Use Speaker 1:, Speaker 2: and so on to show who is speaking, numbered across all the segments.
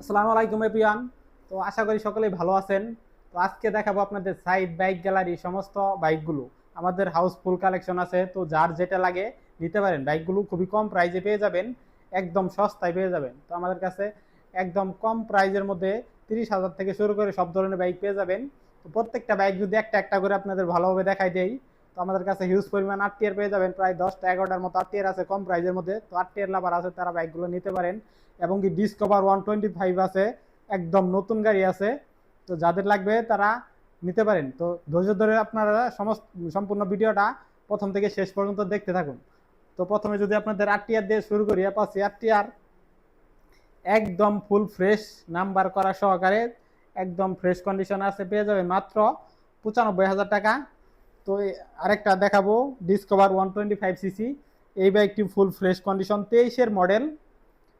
Speaker 1: আসসালামু আলাইকুম এপ্রিয়ান তো আশা করি সকলেই ভালো আছেন। তো আজকে দেখাবো আপনাদের সাইড বাইক গ্যালারি সমস্ত বাইকগুলো আমাদের হাউসফুল কালেকশন আছে, তো যার যেটা লাগে নিতে পারেন। বাইকগুলো খুবই কম প্রাইজে পেয়ে যাবেন, একদম সস্তায় পেয়ে যাবেন। তো আমাদের কাছে একদম কম প্রাইজের মধ্যে তিরিশ হাজার থেকে শুরু করে সব ধরনের বাইক পেয়ে যাবেন। তো প্রত্যেকটা বাইক যদি একটা একটা করে আপনাদের ভালোভাবে দেখাই তো আমাদের কাছে হিউজ পরিমাণ আট টিয়ার পেয়ে যাবেন, প্রায় দশটা এগারোটার মতো আট টিয়ার আছে কম প্রাইজের মধ্যে। তো আট টিয়ার লাভার আছে, তারা বাইকগুলো নিতে পারেন। এবং কি ডিসকভার ওয়ান টোয়েন্টি ফাইভ আছে, একদম নতুন গাড়ি আছে। তো যাদের লাগবে তারা নিতে পারেন। তো ধৈর্য ধরে আপনারা সমস্ত, সম্পূর্ণ ভিডিওটা প্রথম থেকে শেষ পর্যন্ত দেখতে থাকুন। তো প্রথমে যদি আপনাদের আট টিয়ার দিয়ে শুরু করি অ্যাপাসি আট টিয়ার একদম ফুল ফ্রেশ নাম্বার করা সহকারে, একদম ফ্রেশ কন্ডিশন আছে, পেয়ে যাবেন মাত্র পঁচানব্বই হাজার টাকা। তো আরেকটা দেখাবো Discover one twenty five CC এই বাইকটি ফুল ফ্রেশ কন্ডিশন তেইশের মডেল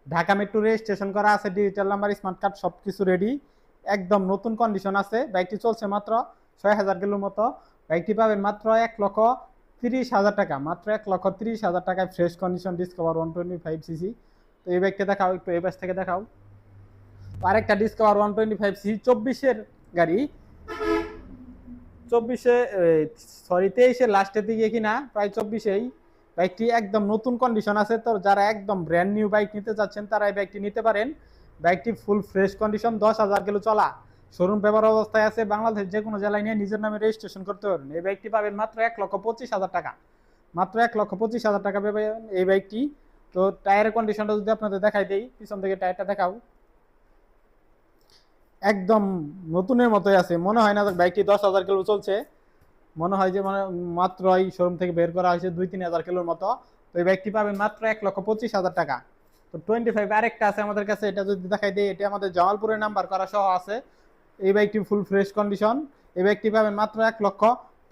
Speaker 1: ঢাকা মেট্রো রেজিস্ট্রেশন করা আছে ডিজিটাল নাম্বার স্মার্ট কার্ড সব কিছু রেডি একদম নতুন কন্ডিশন আছে, বাইকটি চলছে মাত্র ছয় হাজার কিলোর মতো। বাইকটি পাবেন মাত্র এক লক্ষ তিরিশ হাজার টাকা, মাত্র এক লক্ষ তিরিশ হাজার টাকায় fresh condition Discover one twenty five CC তো এই বাইকটা দেখাও, একটু এই পাশ থেকে দেখাও। আরেকটা Discover one twenty five CC চব্বিশের গাড়ি। চব্বিশে সরি তেইশের লাস্টের দিকে কিনা, প্রায় চব্বিশেই। বাইকটি একদম নতুন কন্ডিশন আছে। তো যারা একদম ব্র্যান্ড নিউ বাইক নিতে চাচ্ছেন তারা এই বাইকটি নিতে পারেন। বাইকটি ফুল ফ্রেশ কন্ডিশন দশ হাজার কিলো চলা। শোরুম পেপার অবস্থায় আছে বাংলাদেশ যে কোনো জেলায় নিয়ে নিজের নামে রেজিস্ট্রেশন করতে পারবেন। এই বাইকটি পাবেন মাত্র এক লক্ষ পঁচিশ হাজার টাকা। মাত্র এক লক্ষ পঁচিশ হাজার টাকা পাবেন এই বাইকটি তো টায়ারের কন্ডিশনটা যদি আপনাদের দেখাই দেই, পিছন থেকে টায়ারটা দেখাও। একদম নতুনের মতোই আছে। মনে হয় না বাইকটি দশ হাজার কিলো চলছে। মনে হয় যে মানে মাত্র এই শোরুম থেকে বের করা হয়েছে দুই, তিন হাজার কিলোর মতো। তো এই বাইকটি পাবেন মাত্র এক লক্ষ পঁচিশ হাজার টাকা। তো টোয়েন্টি ফাইভ আরেকটা আছে আমাদের কাছে, এটা যদি দেখাই দিই, এটা আমাদের জামালপুরের নাম্বার করা সহ আছে। এই বাইকটি ফুল ফ্রেশ কন্ডিশন এই বাইকটি পাবেন মাত্র এক লক্ষ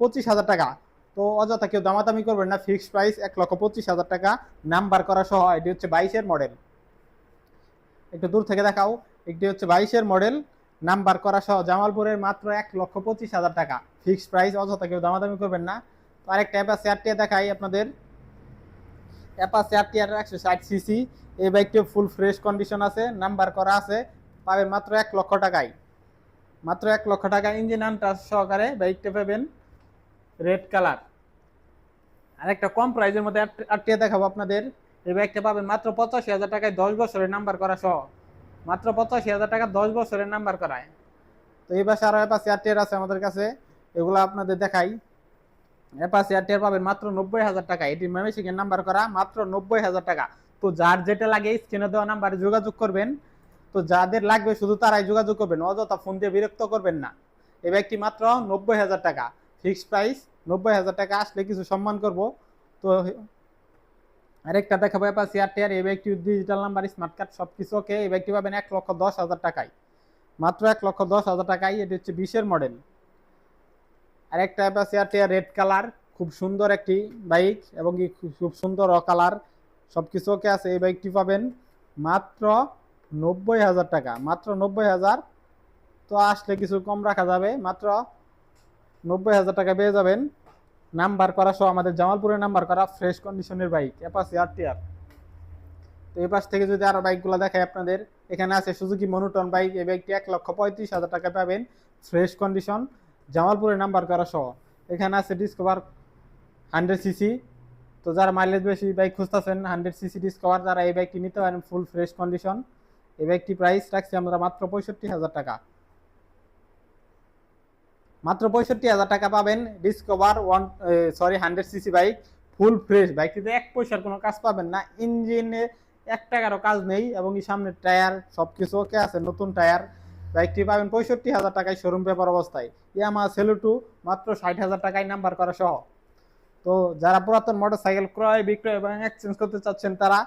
Speaker 1: পঁচিশ হাজার টাকা। তো অযথা কেউ দামাদামি করবেন না ফিক্সড প্রাইস এক লক্ষ পঁচিশ হাজার টাকা নাম্বার করা সহ, এটি হচ্ছে বাইশের মডেল একটু দূর থেকে দেখাও, একটি হচ্ছে বাইশের মডেল নাম্বার করা সহ জামালপুরের মাত্র এক লক্ষ পঁচিশ হাজার টাকা। ফিক্সড প্রাইস অযথা কেউ দামাদামি করবেন না। তো আরেকটা অ্যাপাসি আরটিআর দেখাই আপনাদের। অ্যাপাসি আরটিআর একশো ষাট সিসি এই বাইকটি ফুল ফ্রেশ কন্ডিশন আছে। নাম্বার করা আছে, পাবেন মাত্র এক লক্ষ টাকায়। মাত্র এক লক্ষ টাকা ইঞ্জিন আনটাচ সহকারে বাইকটা পাবেন রেড কালার আরেকটা কম প্রাইসের মধ্যে আরটিআর দেখাবো আপনাদের। এই বাইকটা পাবেন মাত্র পঁচাশি হাজার টাকায় দশ বছরের নাম্বার করা সহ। মাত্র পঁচাশি হাজার টাকা দশ বছরের নাম্বার করায়। তো এই পাশে আরও অ্যাপাসি আরটিআর আছে আমাদের কাছে, এগুলো আপনাদের দেখাই। অ্যাপাসি আরটিআর পাবেন মাত্র নব্বই হাজার টাকা। এটি ময়মনসিংহের নাম্বার করা মাত্র নব্বই হাজার টাকা। তো যার যেটা লাগে স্ক্রিনে দেওয়া নাম্বারে যোগাযোগ করবেন। তো যাদের লাগবে শুধু তারাই যোগাযোগ করবেন, অযথা ফোন দিয়ে বিরক্ত করবেন না। এই ব্যাগটি মাত্র নব্বই হাজার টাকা। ফিক্সড প্রাইস নব্বই হাজার টাকা আসলে কিছু সম্মান করব। তো আরেকটা দেখাবো অ্যাপাসি আরটিআর এই ব্যাগটি ডিজিটাল নাম্বার স্মার্ট কার্ড সব কিছু ওকে এই ব্যাগটি পাবেন এক লক্ষ দশ হাজার টাকায়। মাত্র এক লক্ষ দশ হাজার টাকায়, এটি হচ্ছে বিশের মডেল আর একটা অ্যাপাসি আরটিআর রেড কালার খুব সুন্দর একটি বাইক এবং খুব সুন্দর কালার সব কিছু ওকে আছে, এই বাইকটি পাবেন মাত্র নব্বই হাজার টাকা, মাত্র নব্বই হাজার। তো আসলে কিছু কম রাখা যাবে, মাত্র নব্বই হাজার টাকা পেয়ে যাবেন। নাম্বার করা সহ আমাদের জামালপুরের নাম্বার করা ফ্রেশ কন্ডিশনের বাইক অ্যাপাসি আরটিআর তো এই পাশ থেকে যদি আরও বাইকগুলো দেখাই আপনাদের, এখানে আছে সুজুকি মনোটন বাইক, এই বাইকটি এক লক্ষ পঁয়ত্রিশ হাজার টাকা পাবেন, ফ্রেশ কন্ডিশন জামালপুরের নাম্বার করা সহ। এখানে আছে ডিসকভার হান্ড্রেড সিসি তো যারা মাইলেজ বেশি বাইক খুঁজতেছেন হান্ড্রেড সিসি ডিসকভার তারা এই বাইকটি নিতে পারেন ফুল ফ্রেশ কন্ডিশন এই বাইকটি প্রাইস রাখছি আমরা মাত্র পঁয়ষট্টি হাজার টাকা। মাত্র পঁয়ষট্টি হাজার টাকা পাবেন Discover one sorry hundred CC bike full fresh বাইকটিতে এক পয়সার কোনো কাজ পাবেন না। ইঞ্জিনে এক টাকারও কাজ নেই এবং এই সামনের টায়ার সব কিছু ওকে আছে, নতুন টায়ার। বাইকটি পাবেন পঁয়ষট্টি হাজার টাকায় শোরুম পেপার অবস্থায়। ইয়ামা সেলুটু মাত্র ষাট হাজার টাকায় নাম্বার করা সহ। তো যারা পুরাতন মোটর সাইকেল ক্রয়, বিক্রয় এবং এক্সচেঞ্জ করতে চাচ্ছেন, তারা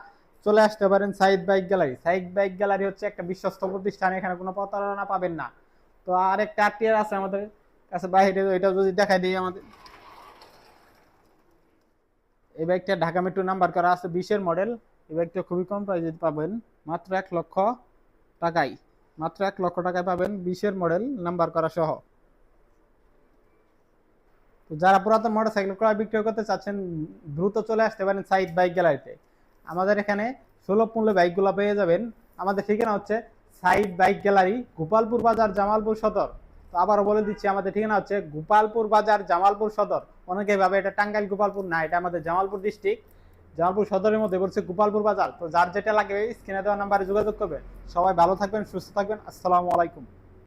Speaker 1: চলে আসতে পারেন Saeed bike gallery Saeed bike gallery হচ্ছে একটা বিশ্বস্ত প্রতিষ্ঠান, এখানে কোনো প্রতারণা পাবেন না। তো আরেকটা আরটিআর আছে আমাদের কাছে বাইরে এটা যদি দেখাই দিই আমাদের। এই বাইকটা ঢাকা মেট্রো নাম্বার করা আছে, বিশের মডেল। এই বাইকটা খুবই কম প্রাইসে পাবেন। মাত্র এক লক্ষ টাকায় মাত্র এক লক্ষ টাকায় পাবেন বিশের মডেল, নাম্বার করা সহ। তো যারা পুরাতন মোটর সাইকেল ক্রয় বিক্রয় করতে চাচ্ছেন, দ্রুত চলে আসতে পারেন সাইড বাইক গ্যালারিতে। আমাদের এখানে সুলভ মূল্যে বাইকগুলো পেয়ে যাবেন। আমাদের ঠিকানা হচ্ছে সাইড বাইক গ্যালারি, গোপালপুর বাজার, জামালপুর সদর। তো আবারও বলে দিচ্ছি, আমাদের ঠিকানা হচ্ছে গোপালপুর বাজার, জামালপুর সদর। অনেকে ভাবে এটা টাঙ্গাইল গোপালপুর, না, এটা আমাদের জামালপুর ডিস্ট্রিক্ট জামালপুর সদরের মধ্যে বলছে গোপালপুর বাজার। তো যার যেটা লাগবে স্ক্রিনে দেওয়ার নাম্বারে যোগাযোগ করবে। সবাই ভালো থাকবেন, সুস্থ থাকবেন। আসসালামু আলাইকুম।